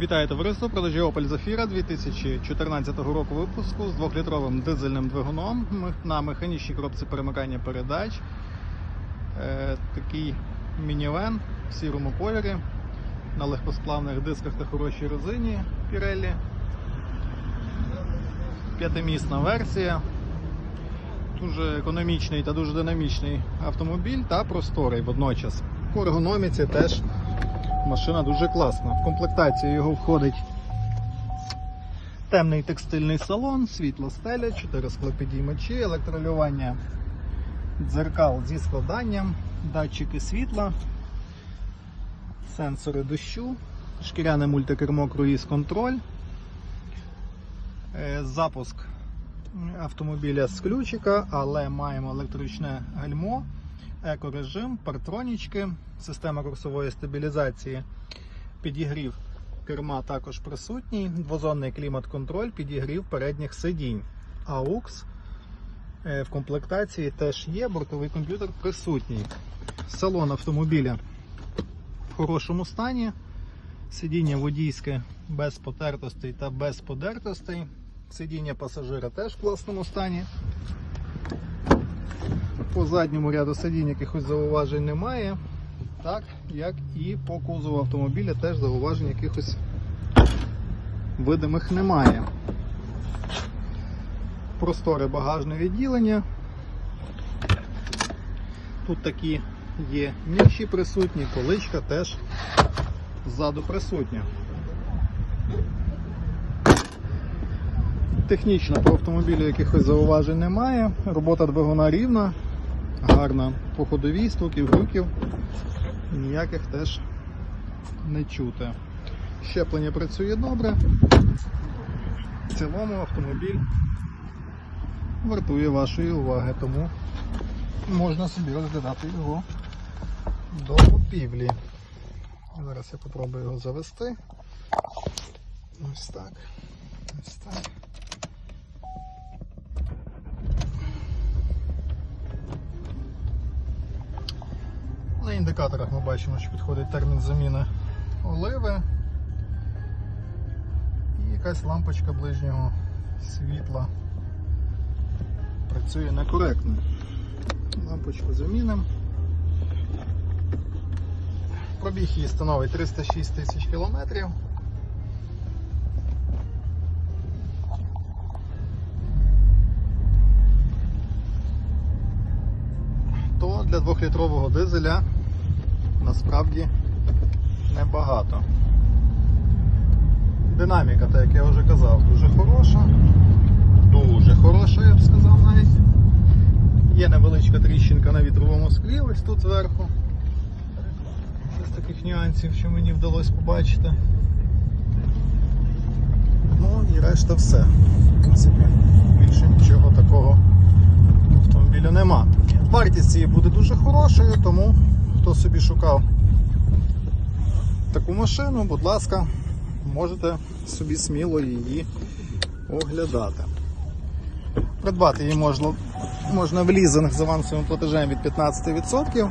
Вітаю товариство, продажі Opel Zafira 2014 року випуску з 2-літровим дизельним двигуном на механічній коробці перемикання передач. Е, такий мінівен в сірому кольорі на легкосплавних дисках та хорошій резині Pirelli. П'ятимісна версія. Дуже економічний та дуже динамічний автомобіль та просторий водночас. По ергономіці теж Машина дуже класна. В комплектацію його входить темний текстильний салон, світла стеля, 4 склопідіймачі, електролювання дзеркал зі складанням, датчики світла, сенсори дощу, шкіряне мультикермо круїз контроль, Е, запуск автомобіля з ключика, але маємо електричне гальмо екорежим, партронічки, система курсової стабілізації, підігрів керма також присутній, двозонний клімат-контроль, підігрів передніх сидінь. AUX е, в комплектації теж є, бортовий комп'ютер присутній. Салон автомобіля в хорошому стані. Сидіння водійське без потертостей та без подертостей. Сидіння пасажира теж в класному стані. По задньому ряду сидінь якихось зауважень немає. Так, як і по кузову автомобіля теж зауважень якихось видимих немає. Просторе багажне відділення. Тут такі є ніші присутні, поличка теж ззаду присутня. Технічно по автомобілю якихось зауважень немає. Робота двигуна рівна, гарна по ходовій, стуків, гуків. Ніяких теж не чути. Щеплення працює добре. В цілому автомобіль вартує вашої уваги, тому можна собі розглядати його до купівлі. Зараз я попробую його завести. Ось так. Ось так. На індикаторах ми бачимо, що підходить термін заміни оливи. І якась лампочка ближнього світла працює некоректно. Лампочку замінимо. Пробіг її становить 306 тисяч кілометрів. То для 2-літрового дизеля насправді небагато. Динаміка, так як я вже казав, дуже хороша. Дуже хороша, я б сказав навіть. Є невеличка тріщинка на вітровому склі, ось тут зверху. Це з таких нюансів, що мені вдалося побачити. Ну і решта все. В принципі, більше нічого такого в автомобілю нема. Вартість цієї буде дуже хорошою, тому хто собі шукав таку машину, будь ласка, можете собі сміло її оглядати. Придбати її можна, можна в лізинг з авансовим платежем від 15%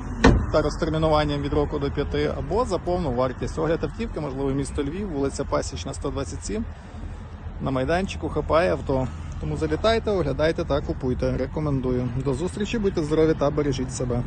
та розтермінуванням від року до 5 або за повну вартість. Огляд автівки, можливо, місто Львів, вулиця Пасічна, 127. На майданчику хапає авто. Тому залітайте, оглядайте та купуйте. Рекомендую. До зустрічі, будьте здорові та бережіть себе.